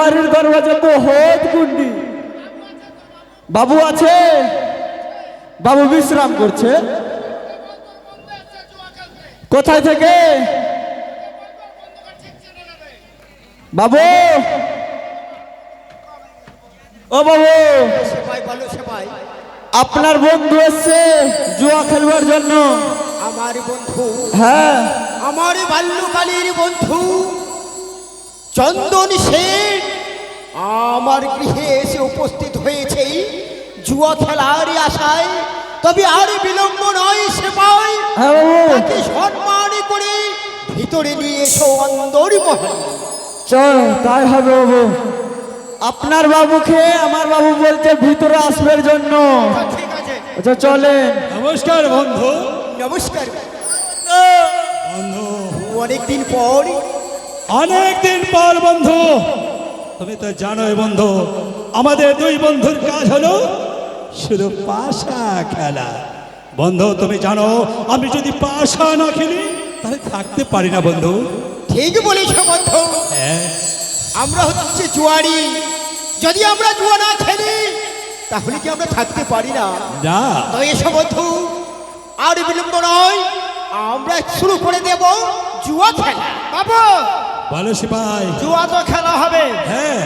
বাড়ির দরওয়াজা বহুত গুন্ডি। বাবু আছে? বাবু বিশ্রাম করছে। কোথায় থেকে? বাবু! ও বাবু! আপনার বন্ধু এসছে জুয়া খেলবার জন্য। আমার বন্ধু। হ্যাঁ। আমার বাল্যকালের বন্ধু। চন্দন সেন। আমার গৃহে এসে উপস্থিত হয়েছে জুয়া খেলার আশায়। তবে আর বিলম্ব নয় সেপাই হ্যাঁ বাবু। তাকে সম্মান করে ভিতরে নিয়ে এসো অন্দর মহল। চল তাই হবে বাবু। আপনার বাবুকে আমার বাবু বলছে ভিতরে আসবার জন্য। ঠিক আছে। আচ্ছা চলেন। নমস্কার বন্ধু। নমস্কার। বন্ধু। অনেকদিন পর অনেক দিন পর বন্ধু। তুমি তো জানোই বন্ধু আমাদের দুই বন্ধুর কাজ হলো শুধু পাশা খেলা। বন্ধু তুমি জানো আমি যদি পাশা না খেলি তাহলে থাকতে পারি না বন্ধু। ঠিক বলেছ বন্ধু। হ্যাঁ। আমরা হচ্ছে জুয়ারি যদি আমরা জুয়া না খেলি তাহলে কি আমরা থাকতে পারি না? না। তো এসো বন্ধু। আর বিলম্ব নয় আমরা শুরু করে দেব জুয়া খেলা। বাবু! বলো সিপাই। জুয়া তো খেলা হবে। হ্যাঁ।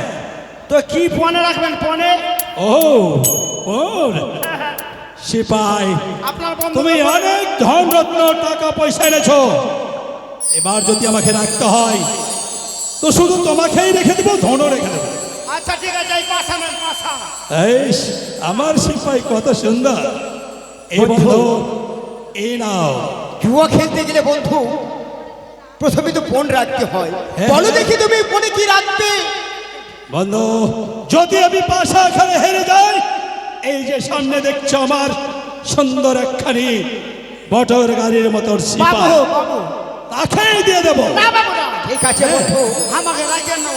তো কি পনে রাখবেন পনে ও ও সিপাই তুমি অনেক ধন রত্ন টাকা পয়সা এনেছো। এবার যদি আমাকে রাখতে হয় তো শুধু তোমাকেই রেখে দেবো ধনও রেখে দেবো। আচ্ছা ঠিক আছে এই আমার সিপাই কত সুন্দর। এই বন্ধু এই নাও। জুয়া খেলতে গেলে বন্ধু প্রথমে তো ফোন রাখতে হয়। হ্যাঁ, বলো হ্যাঁ। দেখি তুমি ফোনে কি রাখবে। বন্ধু যদি আমি পাশা খেলে হেরে যাই এই যে সামনে দেখছ আমার সুন্দর একখানি মোটর গাড়ির বাবু তাকেই দিয়ে দেবো। না বাবু না। ঠিক আছে আমাকে রাখেন না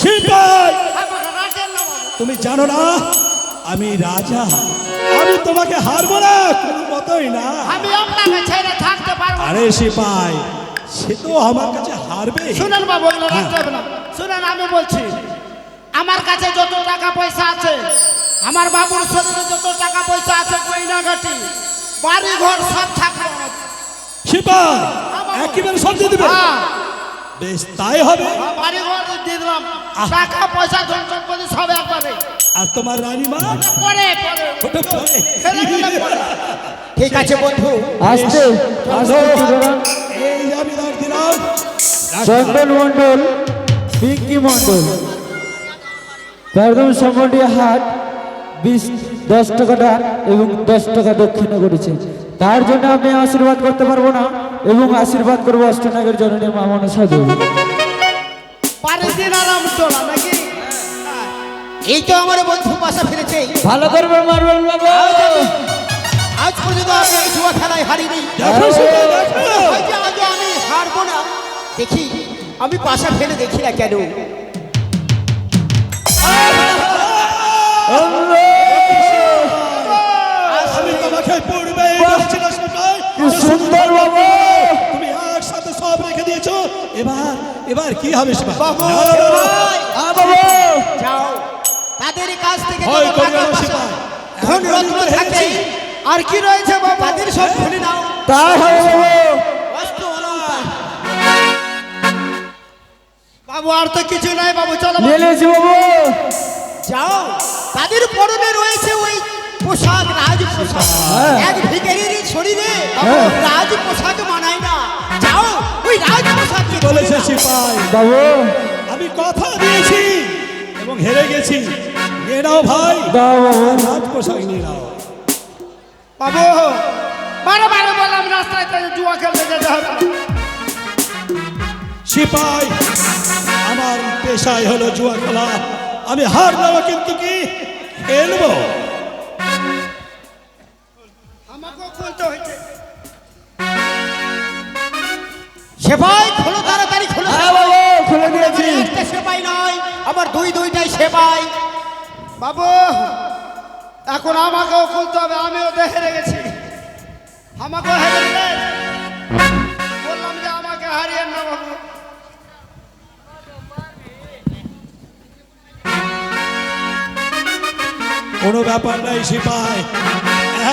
সিপাই আমাকে রাখেন না বাবু। তুমি জানো না আমি রাজা। আমি তোমাকে হারবো না কোনো মতোই না। আমি আপনাকে ছেড়ে থাকতে পারব। আরে সিপাই সে তো আমার কাছে হারবে। শুনেন বাবু শুনেন আমি বলছি আমার কাছে যত টাকা পয়সা আছে আমার বাবুর শরীরে যত টাকা পয়সা আছে গয়নাঘাটি বাড়ি ঘর সব থাকবে সিপাই একেবারে সব দিয়ে দিবে। হ্যাঁ। বেশ তাই হবে। বাড়ি ঘর দিয়ে দিলাম। টাকা পয়সা ধন সম্পত্তি সব একবারে আর তোমার রানীমা? পরে ওটা পরে। ঠিক আছে বন্ধু। আসতে আসতে চন্দন মন্ডল পিঙ্কি মন্ডল একদম সম্বন্ধীয় হাট বিশ দশ টাকা এবং দশ টাকা দক্ষিণে করেছে। তার জন্য আমি আশীর্বাদ করতে পারব না এবং আশীর্বাদ করব অষ্টনাগের জননী মা মনসা দেবী এই তো আমার বন্ধু পাশা ফিরেছে। ভালো করবে মারবেন বাবু। আজ পর্যন্ত আমি জুয়া খেলায় হারিনি। দেখি আমি পাশা ফেলে দেখি না কেন? আমি তোমাকে সুন্দর বাবু! তুমি একসাথে সব রেখে দিয়েছ। এবার এবার কি হবে যাও। তাদের কাছ থেকে। ধন রত্ন আর কি রয়েছে বাবা? তাদের সব খুলে নাও তাই হবে বাবু! বাবু আর তো কিছু নাই বাবু চলো বাবু। বাবু। যাও। তাদের পরনে রয়েছে ওই পোশাক রাজ পোশাক হ্যাঁ। এক ভিখারির শরীরে হ্যাঁ। রাজ পোশাক মানায় না। যাও ওই রাজ পোশাক বলেছে সিপাই। বাবু। আমি কথা দিয়েছি এবং হেরে গেছি। নিয়ে নাও ভাই। রাজ পোশাক নিয়ে নাও। বাবু বারে বারে বললাম রাস্তায় তাই জুয়া খেলতে যেতে হবে। সিপাই। আমার পেশায় হলো জুয়া খেলা। আমি হার নেব কিন্তু কি? খেলব। খোলো তাড়াতাড়ি খোলো। হ্যাঁ বাবু খুলে দিয়েছি। একটা সেবাই নয় আমার দুই দুইটাই সেবাই। বাবু এখন আমাকেও খুলতে হবে আমিও তো হেরে গেছি আমাকেও হেরে বললাম যে আমাকে হারিয়েন না বাবু। কোনো ব্যাপার নাই সিপাই।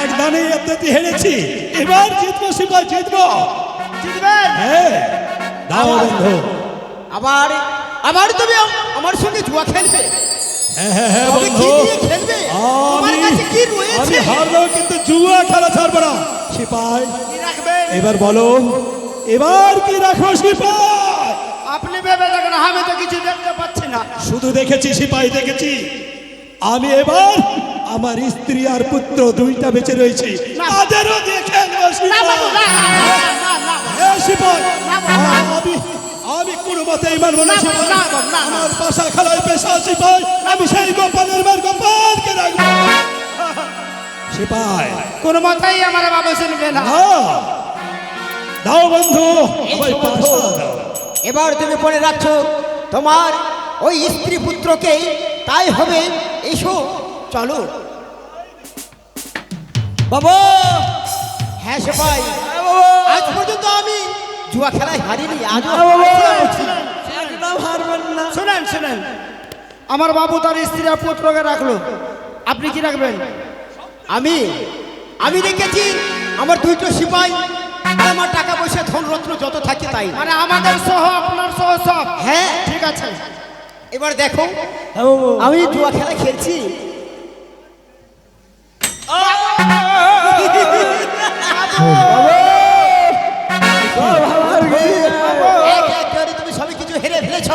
এক দানে এতে হেরেছি। এবার জিতবো সিপাই জিতবো। জিতবেন হ্যাঁ। দাও বন্ধু। আবার? আবার তুমি আম- আমার সঙ্গে জুয়া খেলবে? হ্যাঁ হ্যাঁ আমি হারলেও কিন্তু জুয়া খেলা ছাড়বো না। সিপাই এবার বলো এবার কি রাখো সিপাই? আপনি ভেবে দেখেন আমি তো কিছু দেখতে পাচ্ছি না। শুধু দেখেছি সিপাই দেখেছি। আমি এবার আমার স্ত্রী আর পুত্র দুইটা বেঁচে রয়েছে। তাদেরও দেখে। হ্যাঁ। আমি আমি কোনো। আমার পাশা খেলায় পেশা সিপাই আমি সেই গোপালের মার গোপালকে রাখব সিপাই কোনো মতেই আমার বাবু শুনবে না দাও দাও বন্ধু। এবার তুমি মনে রাখছো তোমার ওই স্ত্রী পুত্রকে তাই হবে এসো চলো। বাবা! হ্যাঁ সে ভাই আজ পর্যন্ত আমি জুয়া খেলায় হারিনি আজও একদম হারবেন না শুনেন শুনেন। আমার বাবু তার স্ত্রী আর পুত্রকে রাখল। আপনি কি রাখবেন? আমি আমি দেখেছি আমার দুইটো সিপাই আমার টাকা পয়সা ধন রত্ন যত থাকে তাই। মানে আমাদের সহ আপনার সহ সব। হ্যাঁ। ঠিক আছে। এবার দেখো আমি জুয়া খেলা খেলছি। তুমি সবই কিছু হেরে ফেলেছ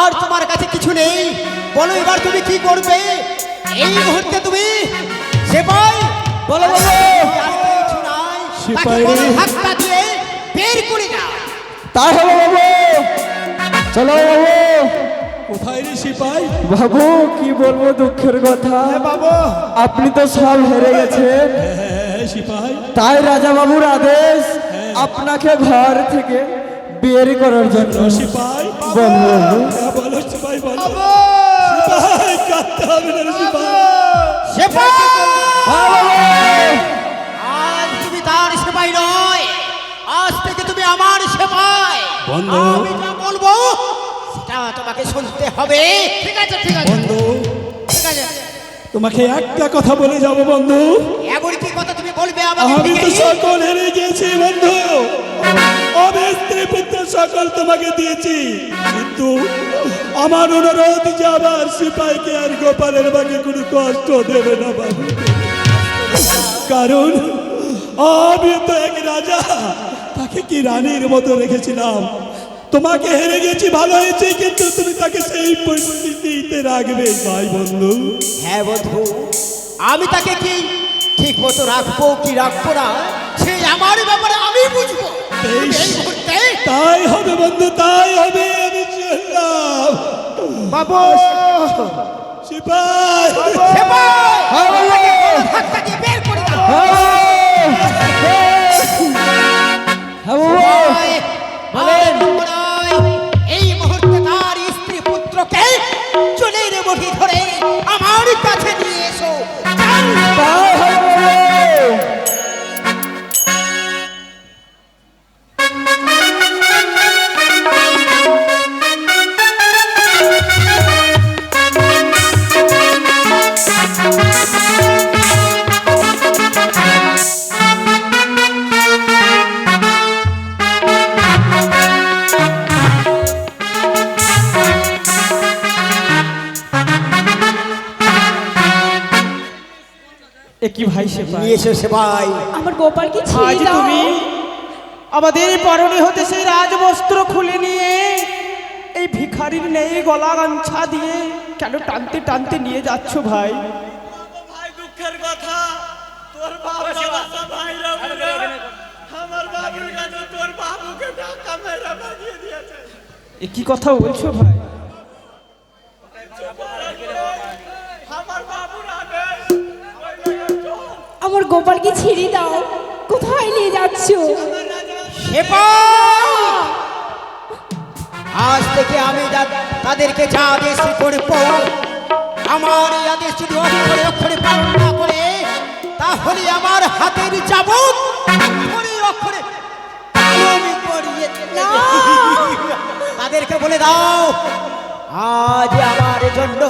আর তোমার কাছে কিছু নেই। বলো এবার তুমি কি করবে? এই মুহূর্তে তুমি সেপাই বলো বের করে বাবু চলো বাবু কোথায় রে সিপাই? বাবু কি বলব দুঃখের কথা? বাবু। আপনি তো সব হেরে গেছেন। হ্যাঁ সিপাই। তাই রাজা বাবুর আদেশ আপনাকে ঘর থেকে বের করার জন্য। সিপাই। বলব হ্যাঁ, বলো সিপাই বলো। সিপাই কাঁদতে হবে না রে সিপাই। সেপাই হ্যাঁ বাবু। আজ তুমি তার সেপাই নয় আজ থেকে তুমি আমার সেপাই। বন্ধু। তোমাকে শুনতে হবে। ঠিক আছে ঠিক আছে। বন্ধু ঠিক আছে। তোমাকে একটা কথা বলে যাব বন্ধু। এমন কি কথা তুমি বলবে আমাকে আমি তো সকল হেরে গিয়েছি বন্ধু। আমি স্ত্রী পুত্র সকল তোমাকে দিয়েছি। কিন্তু আমার অনুরোধ যে আমার সিপাইকে আর গোপালের বাকি কোনো কষ্ট দেবে না বাবু কারণ আমি তো এক রাজা তাকে কি রানীর মতো রেখেছিলাম? তোমাকে হেরে গেছি ভালো হয়েছে কিন্তু তুমি তাকে সেই পরিস্থিতিতে রাখবে ভাই বন্ধু। হ্যাঁ বন্ধু আমি তাকে কি ঠিক মতো রাখব কি রাখব না সেই আমার ব্যাপারে আমি বুঝব। তাই হবে বন্ধু তাই হবে আমি চললাম। বাবু! সিপাই সেপাই হ্যাঁ। বের করে দাও। একই ভাই সে নিয়ে এসো সেবাই আমার গোপালকে আজ ছেড়ে দাও? তুমি আমাদের পরনে হতে সেই রাজবস্ত্র খুলে নিয়ে এই ভিখারির নেই গলা গামছা দিয়ে কেন টানতে টানতে নিয়ে যাচ্ছ ভাই? ভাই দুঃখের কথা। তোর বাবা ভাইরা আমার বাবুর কাছে তোর বাবুকে টাকা মেরে বানিয়ে দিয়েছে। এ কি কথা বলছো ভাই? আমার গোপালকে ছেড়ে দাও। কোথায় নিয়ে যাচ্ছ? আজ থেকে আমি তাদেরকে যা আদেশ করব আমার এই আদেশ যদি অক্ষরে অক্ষরে পালন না করে তাহলে আমার হাতের যাবত অক্ষরে অক্ষরে। তাদেরকে বলে দাও আজ আমার জন্য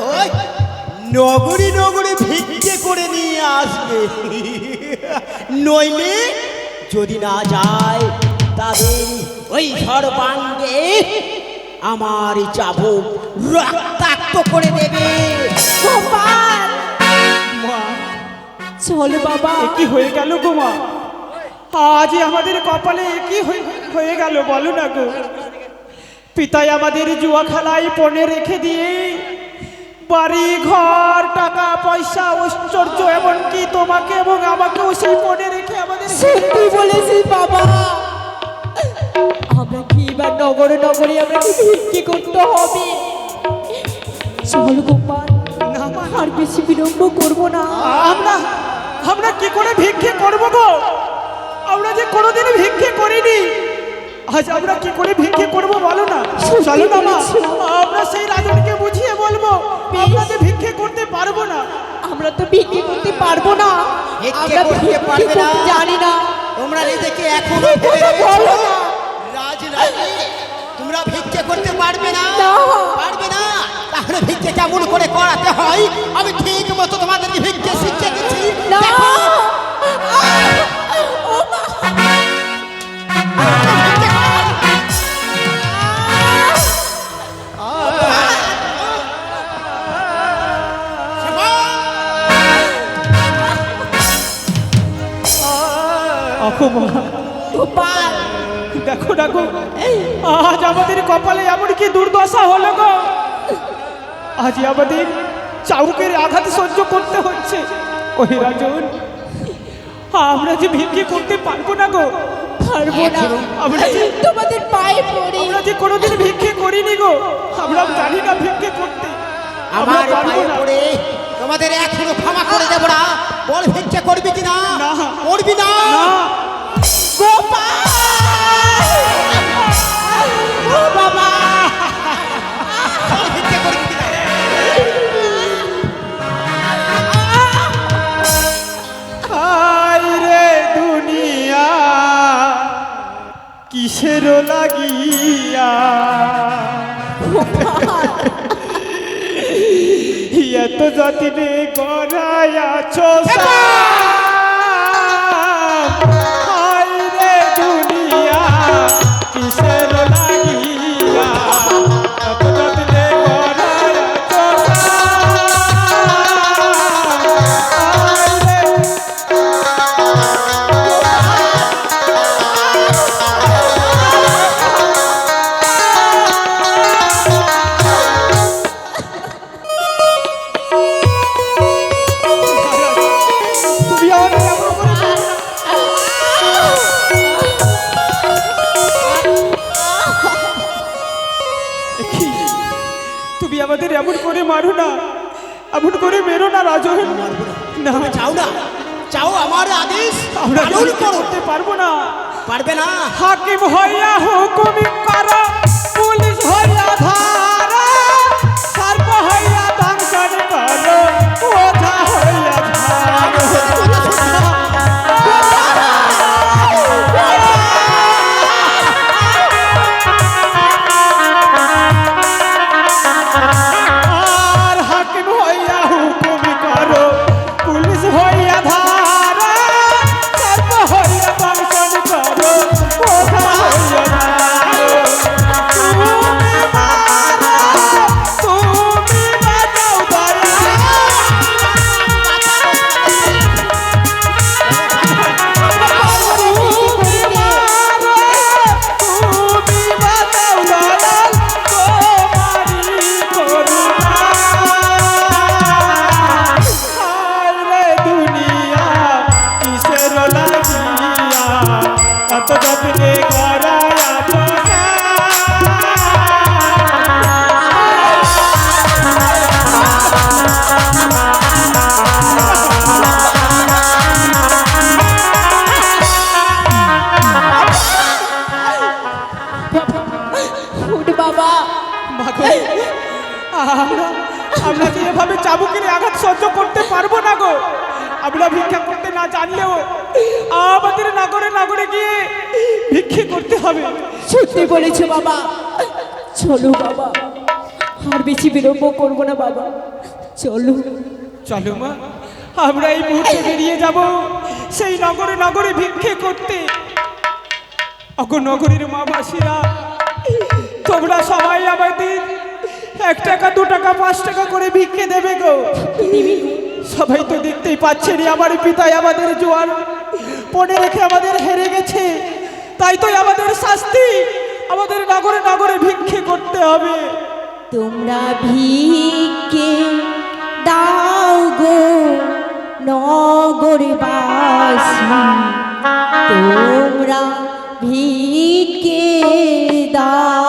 নগরী নগরী ভিক্ষে করে নিয়ে আসবে। নইলে যদি না যায়, তাদের ওই সর্বাঙ্গে আমার চাবুক রক্তাক্ত করে দেবে। চলো বাবা। কি হয়ে গেল গো মা? আজ আমাদের কপালে কি হয়ে গেল বলো না গো? পিতাই আমাদের জুয়া খেলায় পণে রেখে দিয়ে বাড়ি ঘর টাকা পয়সা ঐশ্বর্য এমনকি তোমাকে এবং আমাকেও সেই পণে রেখে আমাদের সত্যি বলেছিস বাবা? আমরা কি বা নগরে নগরে আমরা কি করতে হবে? চল গোপাল আর বেশি বিলম্ব করব না। আমরা আমরা কি করে ভিক্ষে করব গো? আমরা যে কোনোদিন ভিক্ষে করিনি। আজ আমরা কি করে ভিক্ষে করব বলো না চলো না মা। আমরা সেই রাজনকে বুঝিয়ে বলব আমরা যে ভিক্ষে করতে পারব না আমরা তো ভিক্ষে করতে পারব না আমরা করতে ভিক্ষে পারবে না। করতে জানি না তোমরা নিজেকে এখনও বলো না। রাজরানী তোমরা ভিক্ষে করতে পারবে না না। পারবে না তাহলে ভিক্ষে কেমন করে করাতে হয় আমি ঠিক মতো তোমাদেরকে ভিক্ষে শিখিয়ে দিচ্ছি না দেখো। অপমা গোপাল। দেখো দেখো। আজ আমাদের কপালে এমন কি দুর্দশা হলো গো। আজ আমাদের চাউকের আঘাত সহ্য করতে হচ্ছে। ওই রাজন আমরা যে ভিক্ষে করতে পারব না গো। পারব না। আমরা যে তোমাদের পায়ে পড়ি। আমরা যে কোনোদিন ভিক্ষে করিনি গো। আমরা জানি না ভিক্ষে করতে আমার পায়ে না। পড়ে তোমাদের এখনও ক্ষমা করে দেবো না। বল ভিক্ষে লাগিয়া। এত যতনে গড়াইয়াছ আমাদের এমন করে মারো না। এমন করে মেরো না রাজন। না। চাও না? চাও আমার আদেশ? আমরা পালন করতে পারব না। পারবে না। হাকিম হইয়া হুকুমি করা পুলিশ হইয়া ধারা। মাগো, আমরা আমরা যে এভাবে চাবুকের আঘাত সহ্য করতে পারব না গো? আমরা ভিক্ষা করতে না জানলেও আমাদের নাগরে নাগরে গিয়ে ভিক্ষে করতে হবে। সত্যি বলেছ বাবা। চলো বাবা। আর বেশি বিলম্ব করব না বাবা। চলো। চলো মা আমরা এই মুহূর্তে বেরিয়ে যাব সেই নগরে নগরে ভিক্ষে করতে। অগ নগরীর মা মাসিরা তোমরা সবাই আমাদের এক টাকা, দু টাকা, পাঁচ টাকা করে ভিক্ষে দেবে গো। সবাই তো দেখতেই পাচ্ছে পাচ্ছেন আমার পিতাই আমাদের জোয়ার পড়ে রেখে আমাদের হেরে গেছে। তাই তো আমাদের শাস্তি, আমাদের নগরে নগরে ভিক্ষে করতে হবে। তোমরা ভিক্ষে দাও গো, নগরবাসী। তোমরা ভিক্ষে দাও